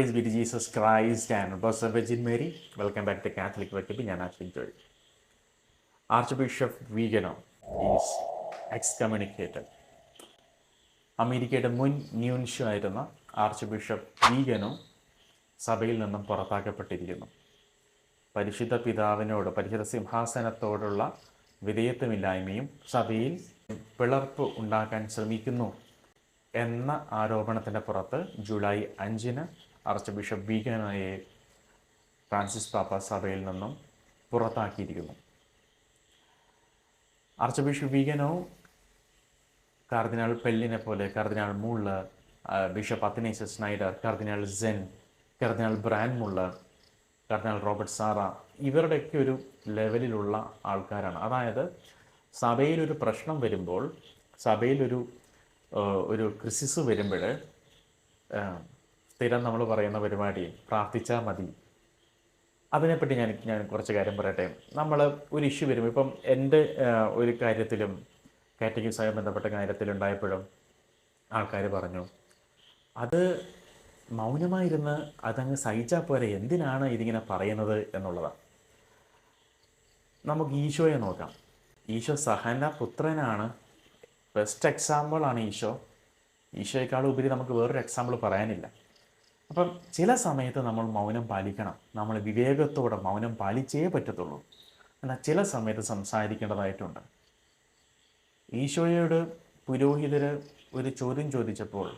Praise be Jesus Christ and Blessed Virgin Mary welcome back to Catholic wake up ഞാൻ Ashwin Joy archbishop Vigano is excommunicated അമേരിക്കയുടെ മുൻ ന്യൂൻഷു ആയിരുന്ന arch bishop വീഗനോ സഭയിൽ നിന്നും പുറത്താക്കപ്പെട്ടിരിക്കുന്നു. പരിശുദ്ധ പിതാവിനോട് പരിശുദ്ധ സിംഹാസനത്തോടുള്ള വിധേയത്വമില്ലായ്മയും സഭയിൽ പിളർപ്പ് ഉണ്ടാക്കാൻ ശ്രമിക്കുന്നു എന്ന ആരോപണത്തിന്റെ പുറത്ത് ജൂലൈ അഞ്ചിന് ആർച്ച് ബിഷപ്പ് വീഗനോയെ ഫ്രാൻസിസ് പാപ്പ സഭയിൽ നിന്നും പുറത്താക്കിയിരിക്കുന്നു. ആർച്ച് ബിഷപ്പ് വീഗനോ കാർദിനാൾ പെല്ലിനെ പോലെ കാർദിനാൾ മുള്ള bishop Athanasius Schneider cardinal Zen cardinal Brandmuller cardinal Robert Sarah ഇവരുടെയൊക്കെ ഒരു ലെവലിലുള്ള ആൾക്കാരാണ്. അതായത് സഭയിലൊരു പ്രശ്നം വരുമ്പോൾ സഭയിലൊരു ഒരു ക്രിസിസ് വരുമ്പോൾ സ്ഥിരം നമ്മൾ പറയുന്ന പരിപാടി പ്രാർത്ഥിച്ചാൽ മതി. അതിനെപ്പറ്റി ഞാൻ ഞാൻ കുറച്ച് കാര്യം പറയട്ടെ. നമ്മൾ ഒരു ഇഷ്യൂ വരും ഇപ്പം എന്റെ ഒരു കാര്യത്തിലും കാറ്റഗറിസായി ബന്ധപ്പെട്ട കാര്യത്തിലുണ്ടായപ്പോഴും ആൾക്കാർ പറഞ്ഞു അത് മൗനമായിരുന്ന് അതങ്ങ് സഹിച്ചാൽ പോരെ എന്തിനാണ് ഇതിങ്ങനെ പറയുന്നത്? എന്നുള്ളതാണ് നമുക്ക് ഈശോയെ നോക്കാം. ഈശോ സഹന പുത്രനാണ്. ബെസ്റ്റ് എക്സാമ്പിളാണ് ഈശോ. ഈശോയെക്കാളും ഉപരി നമുക്ക് വേറൊരു എക്സാമ്പിൾ പറയാനില്ല. അപ്പം ചില സമയത്ത് നമ്മൾ മൗനം പാലിക്കണം. നമ്മൾ വിവേകത്തോടെ മൗനം പാലിച്ചേ പറ്റത്തുള്ളൂ. എന്നാൽ ചില സമയത്ത് സംസാരിക്കേണ്ടതായിട്ടുണ്ട്. ഈശോയോട് പുരോഹിതർ ഒരു ചോദ്യം ചോദിച്ചപ്പോൾ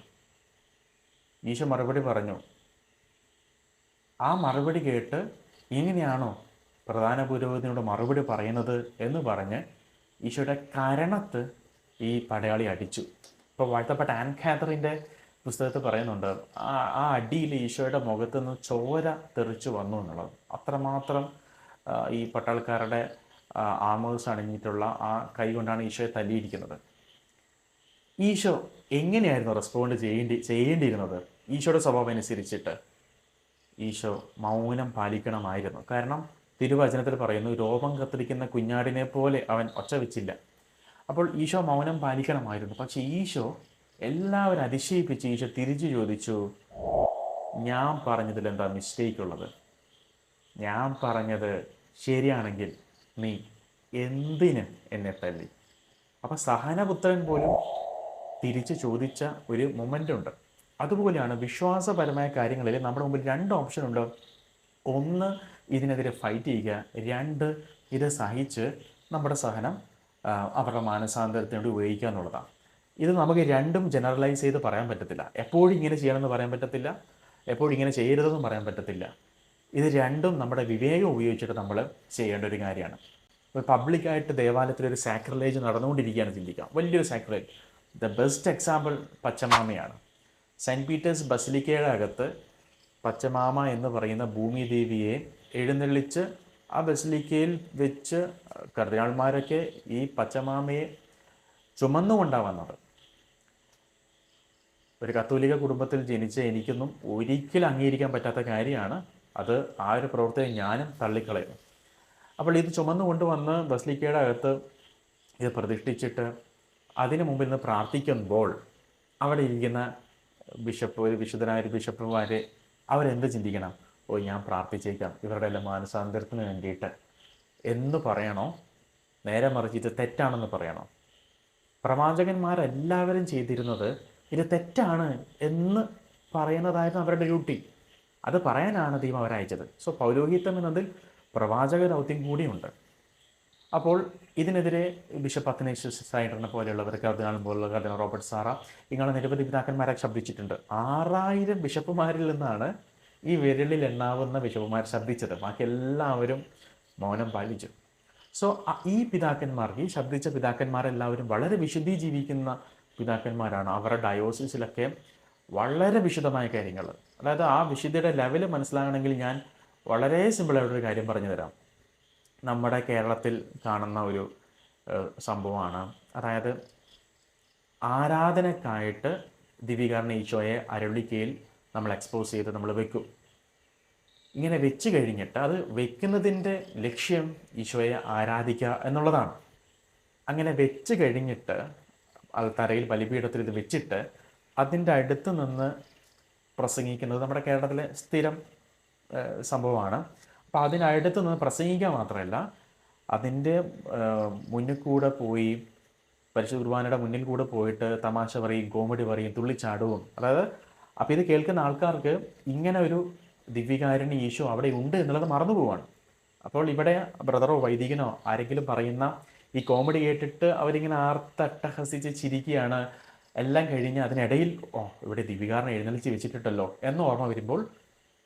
ഈശോ മറുപടി പറഞ്ഞു ആ മറുപടി കേട്ട് ഇങ്ങനെയാണോ പ്രധാന പുരോഹിതനോട് മറുപടി പറയുന്നത്? എന്ന് പറഞ്ഞ് ഈശോയുടെ കരണത്ത് ഈ പടയാളി അടിച്ചു. ഇപ്പോൾ വാഴ്ത്തപ്പെട്ട ആൻ ഖാദറിന്റെ പുസ്തകത്തിൽ പറയുന്നുണ്ട് ആ അടിയിൽ ഈശോയുടെ മുഖത്ത് നിന്ന് ചോര തെറിച്ചു വന്നു എന്നുള്ളത്. അത്രമാത്രം ഈ പട്ടാൾക്കാരുടെ ആമേഴ്സ് അണിഞ്ഞിട്ടുള്ള ആ കൈ കൊണ്ടാണ് ഈശോയെ തല്ലിയിരിക്കുന്നത്. ഈശോ എങ്ങനെയായിരുന്നു റെസ്പോണ്ട് ചെയ്യേണ്ടി ചെയ്യേണ്ടിയിരുന്നത്? ഈശോയുടെ സ്വഭാവം അനുസരിച്ചിട്ട് ഈശോ മൗനം പാലിക്കണമായിരുന്നു. കാരണം തിരുവചനത്തിൽ പറയുന്നു രോമം കത്തിരിക്കുന്ന കുഞ്ഞാടിനെ പോലെ അവൻ ഒച്ച വെച്ചില്ല. അപ്പോൾ ഈശോ മൗനം പാലിക്കണമായിരുന്നു. പക്ഷേ ഈശോ എല്ലാവരും അതിശയിപ്പിച്ച് ഈശോ തിരിച്ചു ചോദിച്ചു ഞാൻ പറഞ്ഞതിൽ എന്താ മിസ്റ്റേക്ക് ഉള്ളത്? ഞാൻ പറഞ്ഞത് ശരിയാണെങ്കിൽ നീ എന്തിന് എന്നെ തല്ലി? അപ്പം സഹനപുത്രൻ പോലും തിരിച്ച് ചോദിച്ച ഒരു മൊമെന്റ് ഉണ്ട്. അതുപോലെയാണ് വിശ്വാസപരമായ കാര്യങ്ങളിൽ നമ്മുടെ മുമ്പിൽ രണ്ട് ഓപ്ഷൻ ഉണ്ട്. ഒന്ന് ഇതിനെതിരെ ഫൈറ്റ് ചെയ്യുക. രണ്ട് ഇത് സഹിച്ച് നമ്മുടെ സഹനം അവരുടെ മാനസാന്തരത്തിനോട് ഉപയോഗിക്കുക എന്നുള്ളതാണ്. ഇത് നമുക്ക് രണ്ടും ജനറലൈസ് ചെയ്ത് പറയാൻ പറ്റത്തില്ല. എപ്പോഴും ഇങ്ങനെ ചെയ്യണമെന്ന് പറയാൻ പറ്റത്തില്ല. എപ്പോഴും ഇങ്ങനെ ചെയ്യരുതെന്നും പറയാൻ പറ്റത്തില്ല. ഇത് രണ്ടും നമ്മുടെ വിവേകം ഉപയോഗിച്ചിട്ട് നമ്മൾ ചെയ്യേണ്ട ഒരു കാര്യമാണ്. ഇപ്പോൾ പബ്ലിക്കായിട്ട് ദേവാലയത്തിൽ ഒരു സാക്രലേജ് നടന്നുകൊണ്ടിരിക്കുകയാണ് ചിന്തിക്കാം. വലിയൊരു സാക്രലേജ് ദ ബെസ്റ്റ് എക്സാമ്പിൾ പച്ചമാമയാണ്. സെന്റ് പീറ്റേഴ്സ് ബസിലിക്കയുടെ അകത്ത് പച്ചമാമ എന്ന് പറയുന്ന ഭൂമി ദേവിയെ എഴുന്നള്ളിച്ച് ആ ബസിലിക്കയിൽ വെച്ച് കർദിനാൾമാരൊക്കെ ഈ പച്ചമാമയെ ചുമന്നുകൊണ്ടാണ് വന്നത്. ഒരു കത്തോലിക്ക കുടുംബത്തിൽ ജനിച്ച എനിക്കൊന്നും ഒരിക്കലും അംഗീകരിക്കാൻ പറ്റാത്ത കാര്യമാണ് അത് ആ ഒരു പ്രവർത്തനം ഞാനും തള്ളിക്കളയുന്നു. അപ്പോൾ ഇത് ചുമന്നു കൊണ്ടുവന്ന് ബസ്ലിക്കയുടെ അകത്ത് ഇത് പ്രതിഷ്ഠിച്ചിട്ട് അതിനു മുമ്പിൽ നിന്ന് പ്രാർത്ഥിക്കുമ്പോൾ അവിടെ ഇരിക്കുന്ന ബിഷപ്പ് ഒരു വിശുദ്ധനായ ഒരു ബിഷപ്പുമാരെ അവരെന്ത് ചിന്തിക്കണം? ഓ ഞാൻ പ്രാർത്ഥിച്ചേക്കാം. ഇവരുടെ എല്ലാം മാനസാന്തരത്തിന് വേണ്ടിയിട്ട് എന്ന് പറയണോ? നേരെ മറിച്ച് ഇത് തെറ്റാണെന്ന് പറയണോ? പ്രവാചകന്മാരെല്ലാവരും ചെയ്തിരുന്നത് ഇത് തെറ്റാണ് എന്ന് പറയുന്നതായിരുന്നു അവരുടെ ഡ്യൂട്ടി. അത് പറയാനാണ് ദൈവം അവരയച്ചത് സോ പൗരോഹിത്യം എന്നതിൽ പ്രവാചക ദൗത്യം കൂടിയുണ്ട്. അപ്പോൾ ഇതിനെതിരെ ബിഷപ്പ് അത്തനേഷ്യസ് സൈഡറിനെ പോലെയുള്ളവർ കർദിനാൾ പോലുള്ള കർദിനാൾ റോബർട്ട് സാറ ഇങ്ങനെ നിരവധി പിതാക്കന്മാരെ ശബ്ദിച്ചിട്ടുണ്ട്. ആറായിരം ബിഷപ്പുമാരിൽ നിന്നാണ് ഈ വിരലിൽ എണ്ണാവുന്ന ബിഷപ്പുമാർ ശബ്ദിച്ചത്. ബാക്കി എല്ലാവരും മൗനം പാലിച്ചു. സോ ഈ പിതാക്കന്മാർക്ക് ഈ ശബ്ദിച്ച പിതാക്കന്മാരെല്ലാവരും വളരെ വിശുദ്ധി ജീവിക്കുന്ന പിതാക്കന്മാരാണ്. അവരുടെ ഡയോസിസിലൊക്കെ വളരെ വിശദമായ കാര്യങ്ങൾ. അതായത് ആ വിശുദ്ധിയുടെ ലെവൽ മനസ്സിലാകണമെങ്കിൽ ഞാൻ വളരെ സിമ്പിളായിട്ടൊരു കാര്യം പറഞ്ഞു തരാം നമ്മുടെ കേരളത്തിൽ കാണുന്ന ഒരു സംഭവമാണ്. അതായത് ആരാധനക്കായിട്ട് ദിവികാരൻ ഈശോയെ അരളിക്കയിൽ നമ്മൾ എക്സ്പോസ് ചെയ്ത് നമ്മൾ വെക്കും. ഇങ്ങനെ വെച്ച് കഴിഞ്ഞിട്ട് അത് വെക്കുന്നതിന്റെ ലക്ഷ്യം ഈശോയെ ആരാധിക്കുക എന്നുള്ളതാണ്. അങ്ങനെ വെച്ച് കഴിഞ്ഞിട്ട് അത് തറയിൽ ബലിപീഠത്തിൽ ഇത് വെച്ചിട്ട് അതിന്റെ അടുത്ത് നിന്ന് പ്രസംഗിക്കുന്നത് നമ്മുടെ കേരളത്തിലെ സ്ഥിരം സംഭവമാണ്. അപ്പോൾ അതിനടുത്ത് നിന്ന് പ്രസംഗിക്കുക മാത്രമല്ല അതിന്റെ മുന്നിൽ കൂടെ പോയി പരിശുദ്ധ കുർബാനയുടെ മുന്നിൽ കൂടെ പോയിട്ട് തമാശ പറയും കോമഡി പറയും തുള്ളിച്ചാടവും അതായത് അപ്പോൾ ഇത് കേൾക്കുന്ന ആൾക്കാർക്ക് ഇങ്ങനെ ഒരു ദിവ്യകാരുണ്യ ഈശോ അവിടെ ഉണ്ട് എന്നുള്ളത് മറന്നു പോവാണ്. അപ്പോൾ ഇവിടെ ബ്രദറോ വൈദികനോ ആരെങ്കിലും പറയുന്ന ഈ കോമഡി കേട്ടിട്ട് അവരിങ്ങനെ ആർത്തട്ടഹസിച്ച് ചിരിക്കുകയാണ്. എല്ലാം കഴിഞ്ഞ് അതിനിടയിൽ ഓ ഇവിടെ ദിവ്യകാരണം എഴുന്നള്ളിച്ച് വെച്ചിട്ടുണ്ടല്ലോ എന്ന് ഓർമ്മ വരുമ്പോൾ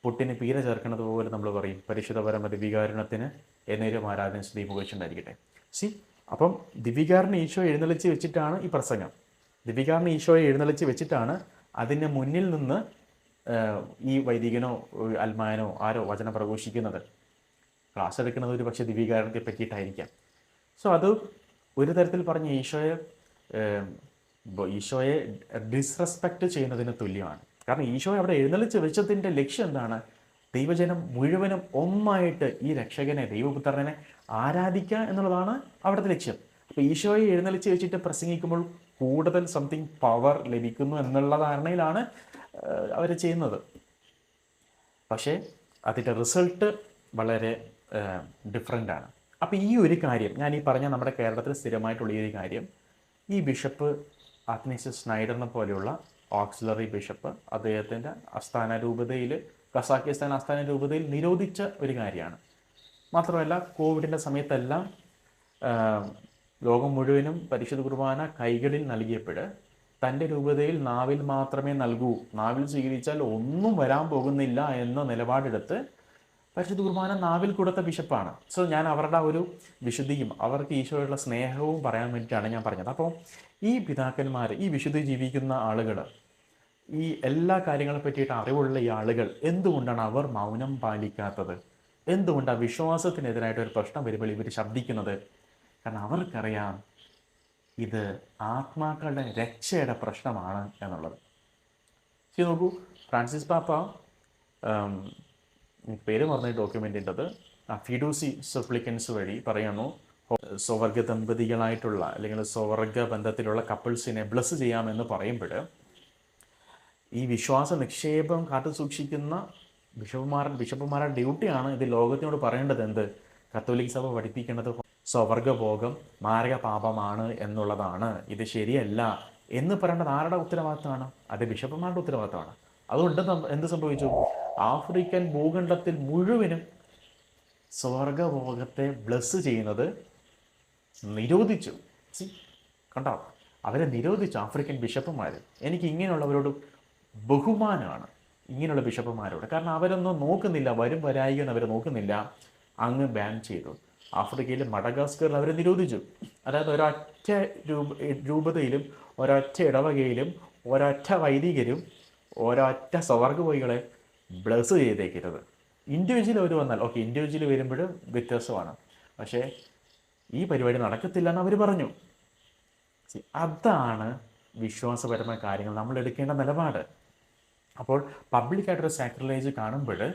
പുട്ടിന് പീര ചേർക്കുന്നത് പോലെ നമ്മൾ പറയും പരിശുദ്ധ പരമ ദിവികാരണത്തിന് എന്നേരും ആരാധന ശ്രീ സി അപ്പം ദിവ്യകാരണ ഈശോ എഴുന്നള്ളിച്ച് വെച്ചിട്ടാണ് ഈ പ്രസംഗം. ദിവ്യകാരണ ഈശോയെ എഴുന്നള്ളിച്ച് വെച്ചിട്ടാണ് അതിന് മുന്നിൽ നിന്ന് ഈ വൈദികനോ അൽമാനോ ആരോ വചനം പ്രഘോഷിക്കുന്നത്. ക്ലാസ് എടുക്കുന്നത് ഒരു പക്ഷേ ദിവികാരണത്തെ പറ്റിയിട്ടായിരിക്കാം. സോ അത് ഒരു തരത്തിൽ പറഞ്ഞ ഈശോയെ ഈശോയെ ഡിസ്റെസ്പെക്റ്റ് ചെയ്യുന്നതിന് തുല്യമാണ്. കാരണം ഈശോയെ അവിടെ എഴുന്നള്ളിച്ച് വെച്ചതിന്റെ ലക്ഷ്യം എന്താണ്? ദൈവജനം മുഴുവനും ഒന്നായിട്ട് ഈ രക്ഷകനെ ദൈവപുത്രനെ ആരാധിക്കുക എന്നുള്ളതാണ് അവിടുത്തെ ലക്ഷ്യം. അപ്പോൾ ഈശോയെ എഴുന്നള്ളിച്ച് വെച്ചിട്ട് പ്രസംഗിക്കുമ്പോൾ കൂടുതൽ സംതിങ് പവർ ലഭിക്കുന്നു എന്നുള്ള ധാരണയിലാണ് അവർ ചെയ്യുന്നത്. പക്ഷേ അതിന്റെ റിസൾട്ട് വളരെ ഡിഫറെന്റ് ആണ്. അപ്പോൾ ഈ ഒരു കാര്യം ഞാൻ ഈ പറഞ്ഞ നമ്മുടെ കേരളത്തിൽ സ്ഥിരമായിട്ടുള്ള ഈ ഒരു കാര്യം ഈ ബിഷപ്പ് അഗ്നേഷ്യസ് സ്നൈഡറിനെ പോലെയുള്ള ഓക്സിലറി ബിഷപ്പ് അദ്ദേഹത്തിന്റെ അസ്ഥാന രൂപതയിൽ കസാക്കിസ്ഥാൻ ആസ്ഥാന രൂപതയിൽ നിരോധിച്ച ഒരു കാര്യമാണ്. മാത്രമല്ല കോവിഡിന്റെ സമയത്തെല്ലാം ലോകം മുഴുവനും പരിശുദ്ധ കുർബാന കൈകളിൽ നൽകിയപ്പോൾ തന്റെ രൂപതയിൽ നാവിൽ മാത്രമേ നൽകൂ. നാവിൽ സ്വീകരിച്ചാൽ ഒന്നും വരാൻ പോകുന്നില്ല എന്ന നിലപാടെടുത്ത് പരിശുദ്ധ കുർബാന നാവിൽ കൊടുത്ത ബിഷപ്പാണ്. സോ ഞാൻ അവരുടെ ഒരു വിശുദ്ധിയും അവർക്ക് ഈശോയുള്ള സ്നേഹവും പറയാൻ വേണ്ടിയിട്ടാണ് ഞാൻ പറഞ്ഞത്. അപ്പോൾ ഈ പിതാക്കന്മാർ ഈ വിശുദ്ധി ജീവിക്കുന്ന ആളുകൾ ഈ എല്ലാ കാര്യങ്ങളെ പറ്റിയിട്ട് അറിവുള്ള ഈ ആളുകൾ എന്തുകൊണ്ടാണ് അവർ മൗനം പാലിക്കാത്തത്? എന്തുകൊണ്ടാണ് വിശ്വാസത്തിനെതിരായിട്ട് ഒരു പ്രശ്നം വരുമ്പോൾ ഇവർ ശബ്ദിക്കുന്നത്? കാരണം അവർക്കറിയാം ഇത് ആത്മാക്കളുടെ രക്ഷയുടെ പ്രശ്നമാണ് എന്നുള്ളത്. ശരി നോക്കൂ ഫ്രാൻസിസ് പാപ്പ പേര് പറഞ്ഞ ഡോക്യുമെന്റ് ഉണ്ടത് ആ ഫിഡൂസി സപ്ലിക്കൻസ് വഴി പറയുന്നു. സ്വവർഗ ദമ്പതികളായിട്ടുള്ള അല്ലെങ്കിൽ സ്വവർഗ ബന്ധത്തിലുള്ള കപ്പിൾസിനെ ബ്ലസ് ചെയ്യാമെന്ന് പറയുമ്പോൾ ഈ വിശ്വാസ നിക്ഷേപം കാത്തു സൂക്ഷിക്കുന്ന ബിഷപ്പുമാരൻ ബിഷപ്പുമാരുടെ ഡ്യൂട്ടിയാണ് ഇത് ലോകത്തിനോട് പറയേണ്ടത് എന്ത്? കത്തോലിക് സഭ പഠിപ്പിക്കേണ്ടത് സ്വർഗഭോഗം മാരക പാപമാണ് എന്നുള്ളതാണ്. ഇത് ശരിയല്ല എന്ന് പറയേണ്ടത് ആരുടെ ഉത്തരവാദിത്തമാണ്? അത് ബിഷപ്പുമാരുടെ ഉത്തരവാദിത്തമാണ്. അതുകൊണ്ട് എന്ത് സംഭവിച്ചു? ആഫ്രിക്കൻ ഭൂഖണ്ഡത്തിൽ മുഴുവനും സ്വർഗഭോഗത്തെ ബ്ലസ് ചെയ്യുന്നത് നിരോധിച്ചു. സി കണ്ടോ? അവരെ നിരോധിച്ചു ആഫ്രിക്കൻ ബിഷപ്പുമാർ എനിക്ക് ഇങ്ങനെയുള്ളവരോട് ബഹുമാനമാണ്. ഇങ്ങനെയുള്ള ബിഷപ്പുമാരോട്. കാരണം അവരൊന്നും നോക്കുന്നില്ല. വരും വരായികയെന്ന് അവർ നോക്കുന്നില്ല. അങ്ങ് ബാൻ ചെയ്തു. ആഫ്രിക്കയിലെ മഡഗാസ്കറിൽ അവരെ നിരോധിച്ചു. അതായത് ഒരൊറ്റ രൂപ രൂപതയിലും ഒരൊറ്റ ഇടവകയിലും ഒരൊറ്റ വൈദികരും ഒരൊറ്റ സ്വർഗപോയികളെ ബ്ലസ് ചെയ്തേക്കരുത്. ഇൻഡിവിജ്വൽ അവർ വന്നാൽ ഓക്കെ ഇൻഡിവിജ്വൽ വരുമ്പോൾ വ്യത്യാസമാണ്. പക്ഷേ ഈ പരിപാടി നടക്കത്തില്ല എന്ന് അവർ പറഞ്ഞു അതാണ് വിശ്വാസപരമായ കാര്യങ്ങൾ നമ്മൾ എടുക്കേണ്ട നിലപാട്. അപ്പോൾ പബ്ലിക്കായിട്ടൊരു സാക്രലൈസ് കാണുമ്പോൾ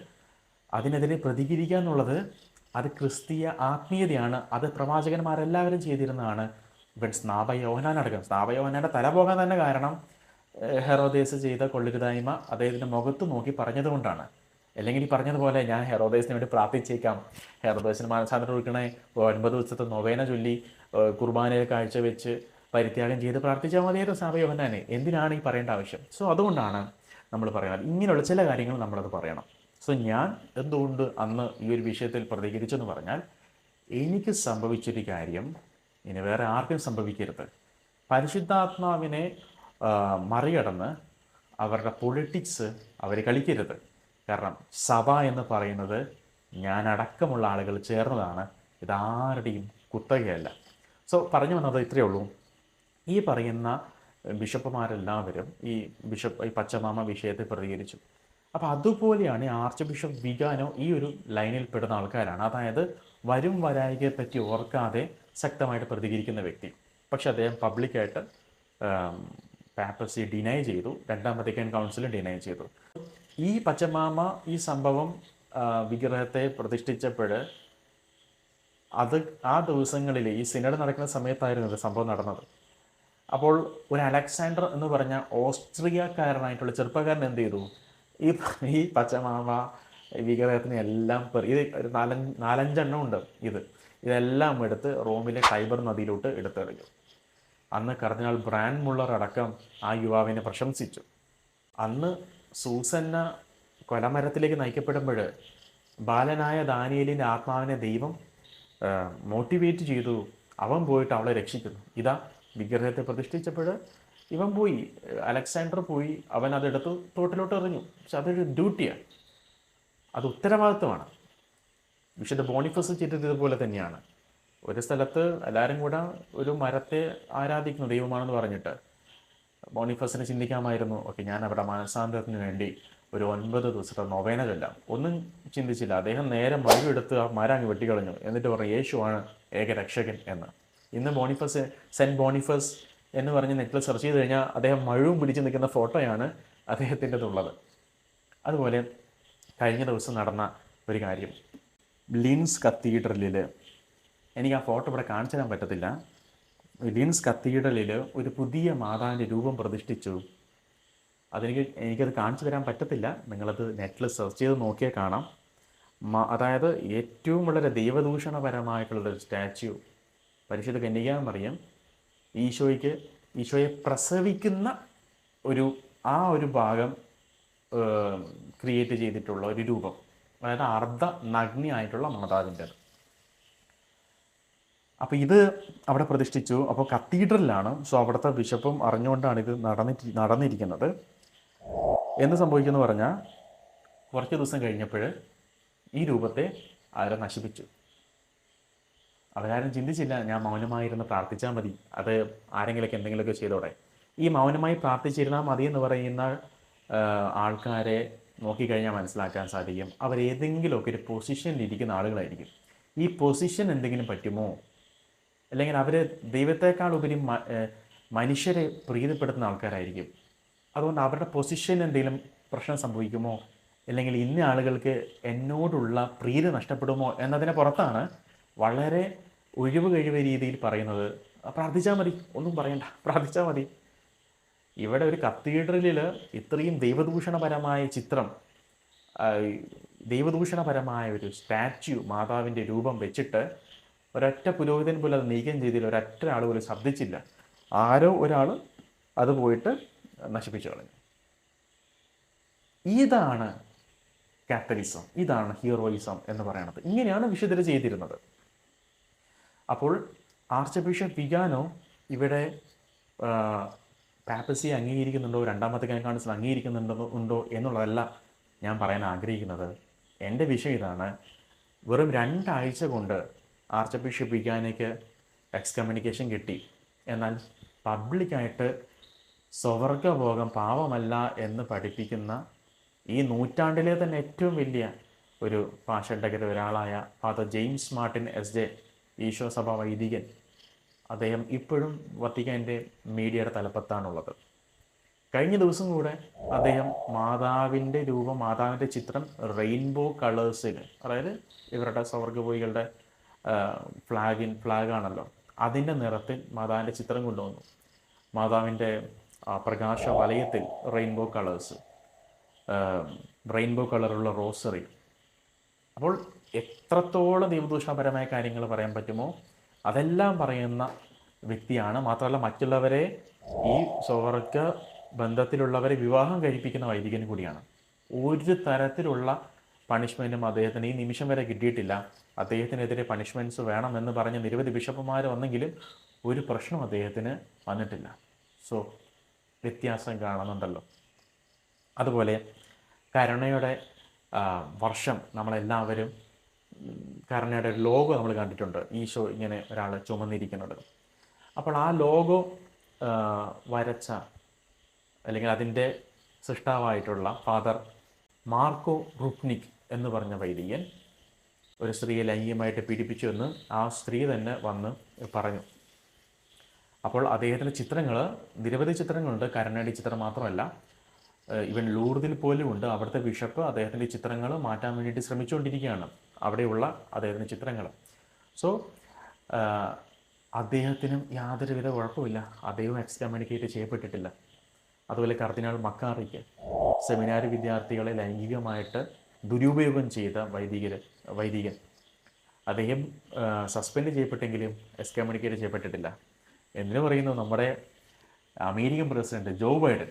അതിനെതിരെ പ്രതികരിക്കുക എന്നുള്ളത് അത് ക്രിസ്തീയ ആത്മീയതയാണ്. അത് പ്രവാചകന്മാരെല്ലാവരും ചെയ്തിരുന്നതാണ്. ഇവൻ സ്നാപയോഹനാനടക്കം സ്നാപയോഹനാന്റെ തല പോകാൻ തന്നെ കാരണം ഹെറോദേസ് ചെയ്ത കൊള്ളുരുതായ്മ അദ്ദേഹത്തിന്റെ മുഖത്ത് നോക്കി പറഞ്ഞതുകൊണ്ടാണ്. അല്ലെങ്കിൽ ഈ പറഞ്ഞതുപോലെ ഞാൻ ഹെറോദേസിന് വേണ്ടി പ്രാർത്ഥിച്ചേക്കാം. ഹെറോദേസിന് മനസ്സാന്തരം കൊടുക്കണേ ഒൻപത് ദിവസത്തെ നൊവേന ചൊല്ലി കുർബാനയിൽ കാഴ്ച വെച്ച് പരിത്യാഗം ചെയ്ത് പ്രാർത്ഥിച്ചാൽ മതിയായിരുന്നു തന്നെ എന്തിനാണ് ഈ പറയേണ്ട ആവശ്യം? സോ അതുകൊണ്ടാണ് നമ്മൾ പറയുന്നത്. ഇങ്ങനെയുള്ള ചില കാര്യങ്ങൾ നമ്മളത് പറയണം. സോ ഞാൻ എന്തുകൊണ്ട് അന്ന് ഈ ഒരു വിഷയത്തിൽ പ്രതികരിച്ചെന്ന് പറഞ്ഞാൽ എനിക്ക് സംഭവിച്ചൊരു കാര്യം ഇനി വേറെ ആർക്കും സംഭവിക്കരുത്. പരിശുദ്ധാത്മാവിനെ മറികടന്ന് അവരുടെ പൊളിറ്റിക്സ് അവർ കളിക്കരുത്. കാരണം സഭ എന്ന് പറയുന്നത് ഞാൻ അടക്കമുള്ള ആളുകൾ ചേർന്നതാണ്. ഇതാരുടെയും കുത്തകയല്ല. സോ പറഞ്ഞു വന്നത് ഇത്രയേ ഉള്ളൂ. ഈ പറയുന്ന ബിഷപ്പുമാരെല്ലാവരും ഈ ബിഷപ്പ് ഈ പച്ചമാമ വിഷയത്തെ പ്രതികരിച്ചു. അപ്പോൾ അതുപോലെയാണ് ആർച്ച് ബിഷപ്പ് വിഗാനോ ഈ ഒരു ലൈനിൽ പെടുന്ന ആൾക്കാരാണ്. അതായത് വരും വരായികയെ പറ്റി ഓർക്കാതെ ശക്തമായിട്ട് പ്രതികരിക്കുന്ന വ്യക്തി. പക്ഷെ അദ്ദേഹം പബ്ലിക്കായിട്ട് പാപ്പസി ഡിനൈ ചെയ്തു. രണ്ടാം വത്തിക്കൻ കൗൺസിലും ഡിനൈ ചെയ്തു. ഈ പച്ചമാമ ഈ സംഭവം വിഗ്രഹത്തെ പ്രതിഷ്ഠിച്ചപ്പോൾ അത് ആ ദിവസങ്ങളിൽ ഈ സിനഡ് നടക്കുന്ന സമയത്തായിരുന്നു ഇത് സംഭവം നടന്നത്. അപ്പോൾ ഒരു അലക്സാണ്ടർ എന്ന് പറഞ്ഞ ഓസ്ട്രിയക്കാരനായിട്ടുള്ള ചെറുപ്പക്കാരൻ എന്ത് ചെയ്തു? ഈ ഈ പച്ചമാമ വിഗ്രഹത്തിന് എല്ലാം ഇത് ഒരു നാലഞ്ച് നാലഞ്ചെണ്ണം ഉണ്ട് ഇത്. ഇതെല്ലാം എടുത്ത് റോമിലെ ടൈബർ നദിയിലോട്ട് എടുത്തെറിഞ്ഞു. അന്ന് കർദിനാൾ ബ്രാൻ മുള്ളർ അടക്കം ആ യുവാവിനെ പ്രശംസിച്ചു. അന്ന് സൂസന്ന കൊലമരത്തിലേക്ക് നയിക്കപ്പെടുമ്പോൾ ബാലനായ ദാനിയലിന്റെ ആത്മാവിനെ ദൈവം മോട്ടിവേറ്റ് ചെയ്തു. അവൻ പോയിട്ട് അവളെ രക്ഷിക്കുന്നു. ഇതാ വിഗ്രഹത്തെ പ്രതിഷ്ഠിച്ചപ്പോൾ ഇവൻ പോയി. അലക്സാണ്ടർ പോയി. അവൻ അതെടുത്ത് തോട്ടിലോട്ട് എറിഞ്ഞു. പക്ഷെ അതൊരു ഡ്യൂട്ടിയാണ് അത് ഉത്തരവാദിത്വമാണ്. വിശുദ്ധ ബോണിഫസ് ചെയ്തത് ഇതുപോലെ തന്നെയാണ്. ഒരു സ്ഥലത്ത് എല്ലാവരും കൂടെ ഒരു മരത്തെ ആരാധിക്കുന്നു ദൈവമാണെന്ന് പറഞ്ഞിട്ട്. ബോണിഫസിനെ ചിന്തിക്കാമായിരുന്നു. ഓക്കെ ഞാൻ അവിടെ മനസാന്തരത്തിന് വേണ്ടി ഒരു ഒൻപത് ദിവസത്തെ നൊവേന ചൊല്ലാം ഒന്നും ചിന്തിച്ചില്ല. അദ്ദേഹം നേരെ മഴ എടുത്ത് ആ മരം അങ്ങ് വെട്ടിക്കളഞ്ഞു. എന്നിട്ട് പറഞ്ഞു യേശുവാണ് ഏക രക്ഷകൻ എന്ന്. ഇന്ന് ബോണിഫസ് സെന്റ് ബോണിഫസ് എന്ന് പറഞ്ഞ് നെറ്റിൽ സെർച്ച് ചെയ്ത് കഴിഞ്ഞാൽ അദ്ദേഹം മഴവും പിടിച്ച് നിൽക്കുന്ന ഫോട്ടോയാണ് അദ്ദേഹത്തിന്റെതുള്ളത്. അതുപോലെ കഴിഞ്ഞ ദിവസം നടന്ന ഒരു കാര്യം. ലിൻസ് കത്തീഡ്രലിൽ എനിക്ക് ആ ഫോട്ടോ ഇവിടെ കാണിച്ചു തരാൻ പറ്റത്തില്ല ലിൻസ് കത്തീഡ്രലിൽ ഒരു പുതിയ മാതാവിന്റെ രൂപം പ്രതിഷ്ഠിച്ചു. അതെനിക്ക് എനിക്കത് കാണിച്ചു തരാൻ പറ്റത്തില്ല. നിങ്ങളത് നെറ്റിൽ സെർച്ച് ചെയ്ത് നോക്കിയാൽ കാണാം. അതായത് ഏറ്റവും വളരെ ദൈവദൂഷണപരമായിട്ടുള്ളൊരു സ്റ്റാച്യു. പരിശുദ്ധ കന്യകാമറിയം ഈശോയ്ക്ക് ഈശോയെ പ്രസവിക്കുന്ന ഒരു ആ ഒരു ഭാഗം ക്രിയേറ്റ് ചെയ്തിട്ടുള്ള ഒരു രൂപം. അതായത് അർദ്ധ നഗ്നിയായിട്ടുള്ള മാതാവിന്റെത്. അപ്പോൾ ഇത് അവിടെ പ്രതിഷ്ഠിച്ചു. അപ്പോൾ കത്തീഡ്രലിലാണ്. സോ അവിടുത്തെ ബിഷപ്പും അറിഞ്ഞുകൊണ്ടാണ് ഇത് നടന്നിട്ട് നടന്നിരിക്കുന്നത്. എന്ത് സംഭവിക്കുന്നു പറഞ്ഞാൽ കുറച്ച് ദിവസം കഴിഞ്ഞപ്പോൾ ഈ രൂപത്തെ അവരെ നശിപ്പിച്ചു. അവരാരും ചിന്തിച്ചില്ല ഞാൻ മൗനമായിരുന്ന് പ്രാർത്ഥിച്ചാൽ മതി. അത് ആരെങ്കിലൊക്കെ എന്തെങ്കിലുമൊക്കെ ചെയ്തോടെ. ഈ മൗനമായി പ്രാർത്ഥിച്ചിരുന്നാൽ മതി എന്ന് പറയുന്ന ആൾക്കാരെ നോക്കിക്കഴിഞ്ഞാൽ മനസ്സിലാക്കാൻ സാധിക്കും. അവർ ഏതെങ്കിലുമൊക്കെ ഒരു പൊസിഷനിൽ ഇരിക്കുന്ന ആളുകളായിരിക്കും. ഈ പൊസിഷൻ എന്തെങ്കിലും പറ്റുമോ? അല്ലെങ്കിൽ അവർ ദൈവത്തെക്കാൾ ഉപരി മനുഷ്യരെ പ്രീതിപ്പെടുത്തുന്ന ആൾക്കാരായിരിക്കും. അതുകൊണ്ട് അവരുടെ പൊസിഷൻ എന്തെങ്കിലും പ്രശ്നം സംഭവിക്കുമോ? അല്ലെങ്കിൽ ഇന്ന ആളുകൾക്ക് എന്നോടുള്ള പ്രീതി നഷ്ടപ്പെടുമോ എന്നതിന് പുറത്താണ് വളരെ ഒഴിവ് കഴിവ് രീതിയിൽ പറയുന്നത്. പ്രാർത്ഥിച്ചാൽ മതി ഒന്നും പറയണ്ട പ്രാർത്ഥിച്ചാൽ മതി. ഇവിടെ ഒരു കത്തീഡ്രലിൽ ഇത്രയും ദൈവദൂഷണപരമായ ചിത്രം ദൈവദൂഷണപരമായ ഒരു സ്റ്റാച്യു മാതാവിന്റെ രൂപം വെച്ചിട്ട് ഒരൊറ്റ പുരോഹിതൻ പോലും അത് നീക്കം ചെയ്തില്ല. ഒരൊറ്റ ആൾ പോലും ശബ്ദിച്ചില്ല. ആരോ ഒരാൾ അത് പോയിട്ട് നശിപ്പിച്ചു കളഞ്ഞു. ഇതാണ് കാത്തലിസം ഇതാണ് ഹീറോയിസം എന്ന് പറയുന്നത് ഇങ്ങനെയാണ് വിശുദ്ധർ ചെയ്തിരുന്നത്. അപ്പോൾ ആർച്ച് ബിഷപ്പ് വിഗാനോ ഇവിടെ പാപ്പസി അംഗീകരിക്കുന്നുണ്ടോ? രണ്ടാമത്തെ കൺകാൺസിൽ അംഗീകരിക്കുന്നുണ്ടോ? ഉണ്ടോ എന്നുള്ളതല്ല ഞാൻ പറയാൻ ആഗ്രഹിക്കുന്നത്. എന്റെ വിഷയം ഇതാണ്. വെറും രണ്ടാഴ്ച കൊണ്ട് ആർച്ച് ബിഷപ്പ് എക്സ് എക്സ്കമ്മ്യൂണിക്കേഷൻ കിട്ടി. എന്നാൽ പബ്ലിക്കായിട്ട് സ്വർഗഭോഗം പാവമല്ല എന്ന് പഠിപ്പിക്കുന്ന ഈ നൂറ്റാണ്ടിലെ തന്നെ ഏറ്റവും വലിയ ഒരു പാഷണ്ടകര ഒരാളായ Father James Martin S J Isho സഭ വൈദികൻ. അദ്ദേഹം ഇപ്പോഴും വത്തിക്കാന്റെ മീഡിയയുടെ തലപ്പത്താണുള്ളത്. കഴിഞ്ഞ ദിവസം കൂടെ അദ്ദേഹം മാതാവിന്റെ രൂപം മാതാവിന്റെ ചിത്രം റെയിൻബോ കളേഴ്സിൽ അതായത് ഇവരുടെ സ്വർഗപോയികളുടെ ഫ്ലാഗിൻ ഫ്ലാഗാണല്ലോ. അതിന്റെ നിറത്തിൽ മാതാവിന്റെ ചിത്രം കൊണ്ടുവന്നു. മാതാവിന്റെ പ്രകാശ വലയത്തിൽ റെയിൻബോ കളേഴ്സ്. റെയിൻബോ കളറുള്ള റോസറി. അപ്പോൾ എത്രത്തോളം ദൈവദൂഷണപരമായ കാര്യങ്ങൾ പറയാൻ പറ്റുമോ അതെല്ലാം പറയുന്ന വ്യക്തിയാണ്. മാത്രമല്ല മറ്റുള്ളവരെ ഈ സ്വർഗ ബന്ധത്തിലുള്ളവരെ വിവാഹം കഴിപ്പിക്കുന്ന വൈദികൻ കൂടിയാണ്. ഒരു തരത്തിലുള്ള പണിഷ്മെന്റും അദ്ദേഹത്തിന് ഈ നിമിഷം വരെ കിട്ടിയിട്ടില്ല. അദ്ദേഹത്തിനെതിരെ പണിഷ്മെന്റ്സ് വേണമെന്ന് പറഞ്ഞ് നിരവധി ബിഷപ്പുമാർ വന്നെങ്കിലും ഒരു പ്രശ്നം അദ്ദേഹത്തിന് വന്നിട്ടില്ല. സോ വ്യത്യാസം കാണുന്നുണ്ടല്ലോ. അതുപോലെ കരുണയുടെ വർഷം നമ്മളെല്ലാവരും കരുണയുടെ ലോഗോ നമ്മൾ കണ്ടിട്ടുണ്ട്. ഈശോ ഇങ്ങനെ ഒരാൾ ചുമന്നിരിക്കുന്നത്. അപ്പോൾ ആ ലോഗോ വരച്ച അല്ലെങ്കിൽ അതിന്റെ സൃഷ്ടാവായിട്ടുള്ള ഫാദർ മാർക്കോ റുപ്നിക് എന്ന് പറഞ്ഞ വൈദികൻ ഒരു സ്ത്രീയെ ലൈംഗികമായിട്ട് പീഡിപ്പിച്ചു എന്ന് ആ സ്ത്രീ തന്നെ വന്ന് പറഞ്ഞു. അപ്പോൾ അദ്ദേഹത്തിന്റെ ചിത്രങ്ങൾ നിരവധി ചിത്രങ്ങളുണ്ട്. കരണാടി ചിത്രം മാത്രമല്ല ഇവൻ ലൂർദിൽ പോലും ഉണ്ട്. അവിടുത്തെ ബിഷപ്പ് അദ്ദേഹത്തിന്റെ ചിത്രങ്ങൾ മാറ്റാൻ വേണ്ടിയിട്ട് ശ്രമിച്ചുകൊണ്ടിരിക്കുകയാണ്. അവിടെയുള്ള അദ്ദേഹത്തിന്റെ ചിത്രങ്ങൾ. സോ അദ്ദേഹത്തിനും യാതൊരുവിധ കുഴപ്പമില്ല. അദ്ദേഹം എക്സ്കമ്മ്യൂണിക്കേറ്റ് ചെയ്യപ്പെട്ടിട്ടില്ല. അതുപോലെ കർദിനാൾ മക്കാറിക്ക് സെമിനാരി വിദ്യാർത്ഥികളെ ലൈംഗികമായിട്ട് ദുരുപയോഗം ചെയ്ത വൈദികർ വൈദികൻ. അദ്ദേഹം സസ്പെൻഡ് ചെയ്യപ്പെട്ടെങ്കിലും എക്സ്കമ്മ്യൂണിക്കേറ്റ് ചെയ്യപ്പെട്ടിട്ടില്ല. എന്തിനു പറയുന്നു നമ്മുടെ അമേരിക്കൻ പ്രസിഡന്റ് ജോ ബൈഡൻ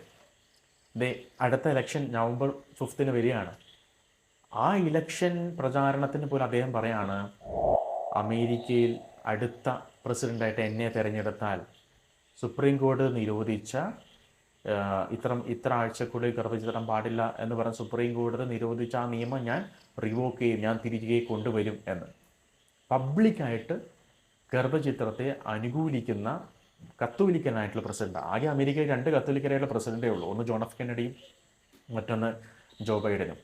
ദേ അടുത്ത ഇലക്ഷൻ നവംബർ ഫിഫ്തിന് വരികയാണ്. ആ ഇലക്ഷൻ പ്രചാരണത്തിന് പോലും അദ്ദേഹം പറയാണ് അമേരിക്കയിൽ അടുത്ത പ്രസിഡന്റായിട്ട് എന്നെ തിരഞ്ഞെടുത്താൽ സുപ്രീം കോടതി നിരോധിച്ച ആ, ഇത്രം ആഴ്ചക്കുള്ളിൽ ഗർഭചിത്രം പാടില്ല എന്ന് പറഞ്ഞ് സുപ്രീം കോടതി നിരോധിച്ച ആ നിയമം ഞാൻ റിവോക്ക് ചെയ്യും ഞാൻ തിരികെ കൊണ്ടുവരും എന്ന്. പബ്ലിക്കായിട്ട് ഗർഭചിത്രത്തെ അനുകൂലിക്കുന്ന കത്തോലിക്കനായിട്ടുള്ള പ്രസിഡന്റ് ആകെ അമേരിക്കയിൽ രണ്ട് കത്തോലിക്കനായിട്ടുള്ള പ്രസിഡന്റേ ഉള്ളൂ ഒന്ന് ജോൺ കെന്നഡിയും മറ്റൊന്ന് ജോ ബൈഡനും.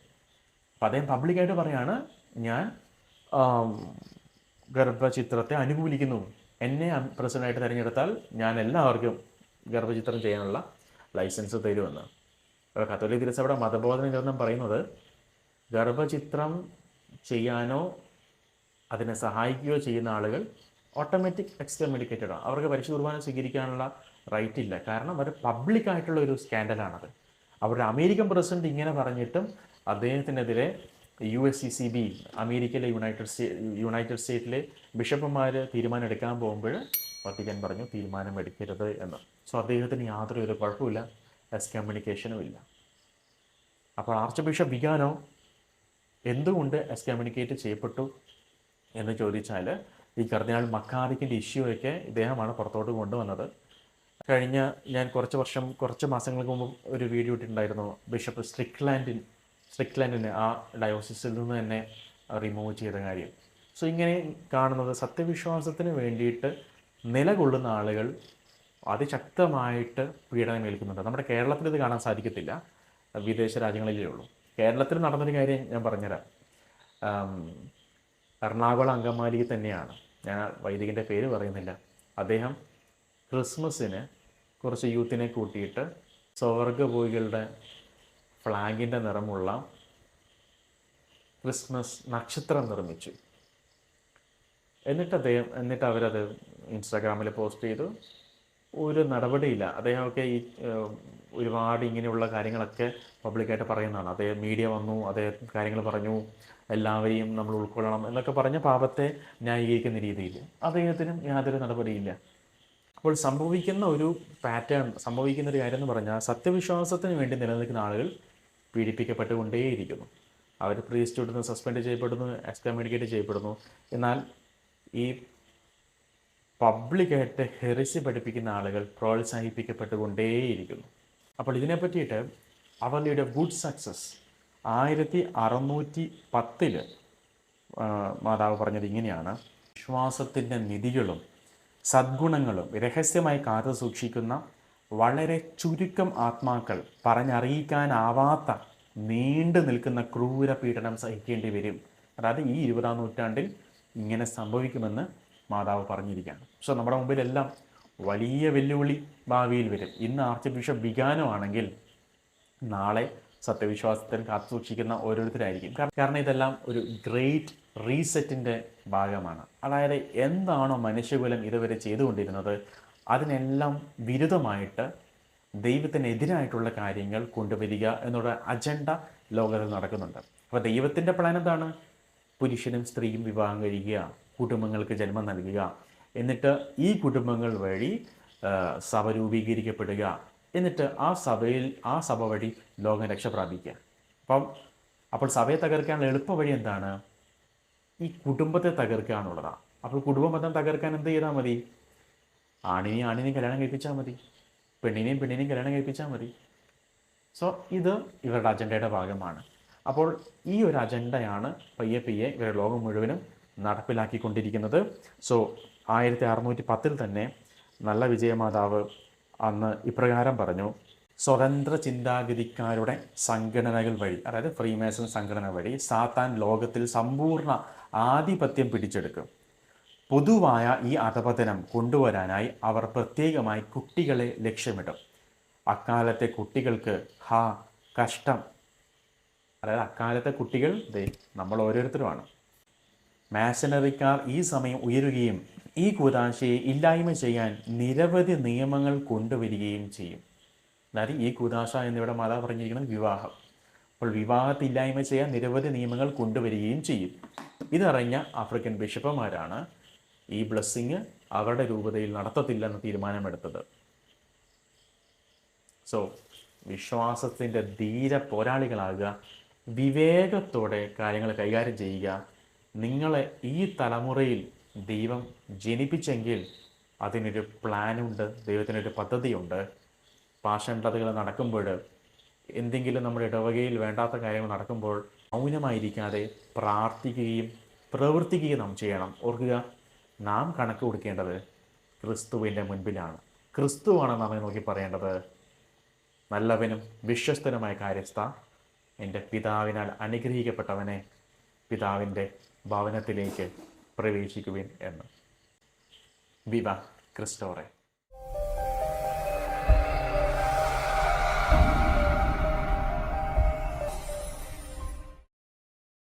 അപ്പം അദ്ദേഹം പബ്ലിക്കായിട്ട് പറയാണ് ഞാൻ ഗർഭചിത്രത്തെ അനുകൂലിക്കുന്നു. എന്നെ പ്രസിഡന്റായിട്ട് തിരഞ്ഞെടുത്താൽ ഞാൻ എല്ലാവർക്കും ഗർഭചിത്രം ചെയ്യാനുള്ള ലൈസൻസ് തരുമെന്ന്. അപ്പോൾ കത്തോലിക് തിരുസഭയുടെ മതബോധന ഗ്രന്ഥം പറയുന്നത് ഗർഭചിത്രം ചെയ്യാനോ അതിനെ സഹായിക്കുകയോ ചെയ്യുന്ന ആളുകൾ ഓട്ടോമാറ്റിക് എക്സ്കമ്യൂണിക്കേറ്റഡ് ആണ്. അവർക്ക് പരിശു കുർബാന സ്വീകരിക്കാനുള്ള റൈറ്റ് ഇല്ല. കാരണം അത് പബ്ലിക്കായിട്ടുള്ള ഒരു സ്കാൻഡലാണത് അവരുടെ അമേരിക്കൻ പ്രസിഡന്റ് ഇങ്ങനെ പറഞ്ഞിട്ടും അദ്ദേഹത്തിനെതിരെ U S C C B അമേരിക്കയിലെ യുണൈറ്റഡ് സ്റ്റേ യുണൈറ്റഡ് സ്റ്റേറ്റിലെ ബിഷപ്പുമാർ തീരുമാനം എടുക്കാൻ പോകുമ്പോൾ വത്തിക്കാൻ പറഞ്ഞു തീരുമാനം എടുക്കരുത് എന്ന്. സോ അദ്ദേഹത്തിന് യാതൊരു ഒരു കുഴപ്പമില്ല എസ് കമ്മ്യൂണിക്കേഷനും ഇല്ല. അപ്പോൾ ആർച്ച് ബിഷപ്പ് വിഗാനോ എന്തുകൊണ്ട് എസ് കമ്മ്യൂണിക്കേറ്റ് ചെയ്യപ്പെട്ടു എന്ന് ചോദിച്ചാൽ ഈ കർദിനാൾ മക്കാദിക്കിന്റെ ഇഷ്യൂ ഒക്കെ ഇദ്ദേഹമാണ് പുറത്തോട്ട് കൊണ്ടുവന്നത്. കഴിഞ്ഞ ഞാൻ കുറച്ച് വർഷം കുറച്ച് മാസങ്ങൾക്ക് മുമ്പ് ഒരു വീഡിയോ ഇട്ടിട്ടുണ്ടായിരുന്നു. ബിഷപ്പ് സ്ട്രിക്ലാൻഡിൻ സ്ട്രിക്ലാൻഡിന് ആ ഡയോസിസിൽ നിന്ന് തന്നെ റിമൂവ് ചെയ്ത കാര്യം. സോ ഇങ്ങനെ കാണുന്നത് സത്യവിശ്വാസത്തിന് വേണ്ടിയിട്ട് നിലകൊള്ളുന്ന ആളുകൾ അതിശക്തമായിട്ട് പീഡനം ഏൽക്കുന്നുണ്ട് നമ്മുടെ കേരളത്തിൽ ഇത് കാണാൻ സാധിക്കത്തില്ല. വിദേശ രാജ്യങ്ങളിലേ ഉള്ളൂ. കേരളത്തിൽ നടന്നൊരു കാര്യം ഞാൻ പറഞ്ഞുതരാം. എറണാകുളം അങ്കമാലിയിൽ തന്നെയാണ്. ഞാൻ വൈദികന്റെ പേര് പറയുന്നില്ല. അദ്ദേഹം ക്രിസ്മസിന് കുറച്ച് യൂത്തിനെ കൂട്ടിയിട്ട് സ്വർഗഭോഗികളുടെ ഫ്ലാഗിന്റെ നിറമുള്ള ക്രിസ്മസ് നക്ഷത്രം നിർമ്മിച്ചു. എന്നിട്ട് അദ്ദേഹം എന്നിട്ട് അവരത് ഇൻസ്റ്റാഗ്രാമിൽ പോസ്റ്റ് ചെയ്തു. ഒരു നടപടിയില്ല. അദ്ദേഹമൊക്കെ ഈ ഒരുപാട് ഇങ്ങനെയുള്ള കാര്യങ്ങളൊക്കെ പബ്ലിക്കായിട്ട് പറയുന്നതാണ്. അദ്ദേഹം മീഡിയ വന്നു അദ്ദേഹം കാര്യങ്ങൾ പറഞ്ഞു എല്ലാവരെയും നമ്മൾ ഉൾക്കൊള്ളണം എന്നൊക്കെ പറഞ്ഞ പാപത്തെ ന്യായീകരിക്കുന്ന രീതിയിൽ. അദ്ദേഹത്തിനും യാതൊരു നടപടിയില്ല. അപ്പോൾ സംഭവിക്കുന്ന ഒരു പാറ്റേൺ സംഭവിക്കുന്ന ഒരു കാര്യം എന്ന് പറഞ്ഞാൽ സത്യവിശ്വാസത്തിന് വേണ്ടി നിലനിൽക്കുന്ന ആളുകൾ പീഡിപ്പിക്കപ്പെട്ടുകൊണ്ടേയിരിക്കുന്നു. അവർ പ്രീസ്റ്റ് വിടുന്നു സസ്പെൻഡ് ചെയ്യപ്പെടുന്നു എക്സ്കമ്മ്യൂണിക്കേറ്റ് ചെയ്യപ്പെടുന്നു. എന്നാൽ ഈ പബ്ലിക്കായിട്ട് ഹെറിസി പഠിപ്പിക്കുന്ന ആളുകൾ പ്രോത്സാഹിപ്പിക്കപ്പെട്ടുകൊണ്ടേയിരിക്കുന്നു. അപ്പോൾ ഇതിനെ പറ്റിയിട്ട് അവരുടെ ഗുഡ് സക്സസ് ആയിരത്തി അറുന്നൂറ്റി പത്തിൽ മാതാവ് പറഞ്ഞത് ഇങ്ങനെയാണ്. വിശ്വാസത്തിന്റെ നിധികളും സദ്ഗുണങ്ങളും രഹസ്യമായി കാത്തു സൂക്ഷിക്കുന്ന വളരെ ചുരുക്കം ആത്മാക്കൾ പറഞ്ഞറിയിക്കാനാവാത്ത നീണ്ടു നിൽക്കുന്ന ക്രൂര പീഡനം സഹിക്കേണ്ടി വരും. അതായത് ഈ ഇരുപതാം നൂറ്റാണ്ടിൽ ഇങ്ങനെ സംഭവിക്കുമെന്ന് മാതാവ് പറഞ്ഞിരിക്കുകയാണ്. സോ നമ്മുടെ മുമ്പിലെല്ലാം വലിയ വെല്ലുവിളി ഭാവിയിൽ വരും. ഇന്ന് ആർച്ച് ബിഷപ്പ് വികാനമാണെങ്കിൽ നാളെ സത്യവിശ്വാസത്തിൽ കാത്തു സൂക്ഷിക്കുന്ന ഓരോരുത്തരായിരിക്കും കാരണം- ഇതെല്ലാം ഒരു ഗ്രേറ്റ് റീസെറ്റിന്റെ ഭാഗമാണ്. അതായത് എന്താണോ മനുഷ്യകുലം ഇതുവരെ ചെയ്തുകൊണ്ടിരുന്നത് അതിനെല്ലാം വിരുദ്ധമായിട്ട് ദൈവത്തിനെതിരായിട്ടുള്ള കാര്യങ്ങൾ കൊണ്ടുവരിക എന്നുള്ള അജണ്ട ലോകത്തിൽ നടക്കുന്നുണ്ട്. അപ്പോൾ ദൈവത്തിന്റെ പ്ലാൻ എന്താണ്? പുരുഷനും സ്ത്രീയും വിവാഹം കഴിയുക കുടുംബങ്ങൾക്ക് ജന്മം നൽകുക. എന്നിട്ട് ഈ കുടുംബങ്ങൾ വഴി സഭ രൂപീകരിക്കപ്പെടുക. എന്നിട്ട് ആ സഭയിൽ ആ സഭ വഴി ലോകം രക്ഷ പ്രാപിക്കുക. അപ്പം അപ്പോൾ സഭയെ തകർക്കാനുള്ള എളുപ്പ വഴി എന്താണ്? ഈ കുടുംബത്തെ തകർക്കുക എന്നുള്ളതാണ് അപ്പോൾ കുടുംബബന്ധം തകർക്കാൻ എന്ത് ചെയ്താൽ മതി? ആണിനെയും ആണിനെയും കല്യാണം കഴിപ്പിച്ചാൽ മതി. പെണ്ണിനെയും പെണ്ണിനെയും കല്യാണം കഴിപ്പിച്ചാൽ മതി. സോ ഇത് ഇവരുടെ അജണ്ടയുടെ ഭാഗമാണ്. അപ്പോൾ ഈ ഒരു അജണ്ടയാണ് പയ്യെ പയ്യെ ഇവരെ ലോകം മുഴുവനും നടപ്പിലാക്കിക്കൊണ്ടിരിക്കുന്നത്. സോ ആയിരത്തി അറുന്നൂറ്റി പത്തിൽ തന്നെ നല്ല വിജയമാതാവ് അന്ന് ഇപ്രകാരം പറഞ്ഞു. സ്വതന്ത്ര ചിന്താഗതിക്കാരുടെ സംഘടനകൾ വഴി അതായത് ഫ്രീമേസൺ സംഘടന വഴി സാത്താൻ ലോകത്തിൽ സമ്പൂർണ ആധിപത്യം പിടിച്ചെടുക്കും. പൊതുവായ ഈ അധപതനം കൊണ്ടുവരാനായി അവർ പ്രത്യേകമായി കുട്ടികളെ ലക്ഷ്യമിടും. അക്കാലത്തെ കുട്ടികൾക്ക് ഹാ കഷ്ടം അതായത് അക്കാലത്തെ കുട്ടികൾ ദേ നമ്മൾ ഓരോരുത്തരുമാണ്. മാഷനറിക്കാർ ഈ സമയം ഉയരുകയും ഈ കൂതാശയെ ഇല്ലായ്മ ചെയ്യാൻ നിരവധി നിയമങ്ങൾ കൊണ്ടുവരികയും ചെയ്യും. അതായത് ഈ കൂതാശ എന്നിവിടെ മാതാവ് പറഞ്ഞിരിക്കുന്നത് വിവാഹം. അപ്പോൾ വിവാഹത്തില്ലായ്മ ചെയ്യാൻ നിരവധി നിയമങ്ങൾ കൊണ്ടുവരികയും ചെയ്യും. ഇതറിഞ്ഞ ആഫ്രിക്കൻ ബിഷപ്പുമാരാണ് ഈ ബ്ലെസ്സിങ് അവരുടെ രൂപതയിൽ നടത്തത്തില്ലെന്ന് തീരുമാനമെടുത്തത്. സോ വിശ്വാസത്തിന്റെ ധീര പോരാളികളാകുക വിവേകത്തോടെ കാര്യങ്ങൾ കൈകാര്യം ചെയ്യുക. നിങ്ങളെ ഈ തലമുറയിൽ ദൈവം ജനിപ്പിച്ചെങ്കിൽ അതിനൊരു പ്ലാനുണ്ട് ദൈവത്തിനൊരു പദ്ധതിയുണ്ട്. പാഷണ്ടതകൾ നടക്കുമ്പോൾ എന്തെങ്കിലും നമ്മുടെ ഇടവകയിൽ വേണ്ടാത്ത കാര്യങ്ങൾ നടക്കുമ്പോൾ മൗനമായിരിക്കാതെ പ്രാർത്ഥിക്കുകയും പ്രവർത്തിക്കുകയും നാം ചെയ്യണം. ഓർക്കുക നാം കണക്ക് കൊടുക്കേണ്ടത് ക്രിസ്തുവിന്റെ മുൻപിലാണ്. ക്രിസ്തുവാണ് നമ്മെ നോക്കി പറയേണ്ടത്. നല്ലവനും വിശ്വസ്തനുമായ കാര്യസ്ഥ എന്റെ പിതാവിനാൽ അനുഗ്രഹിക്കപ്പെട്ടവനെ പിതാവിന്റെ ഭവനത്തിലേക്ക് പ്രവേശിക്കുവിൻ എന്ന്. വിവ ക്രിസ്റ്റോറെ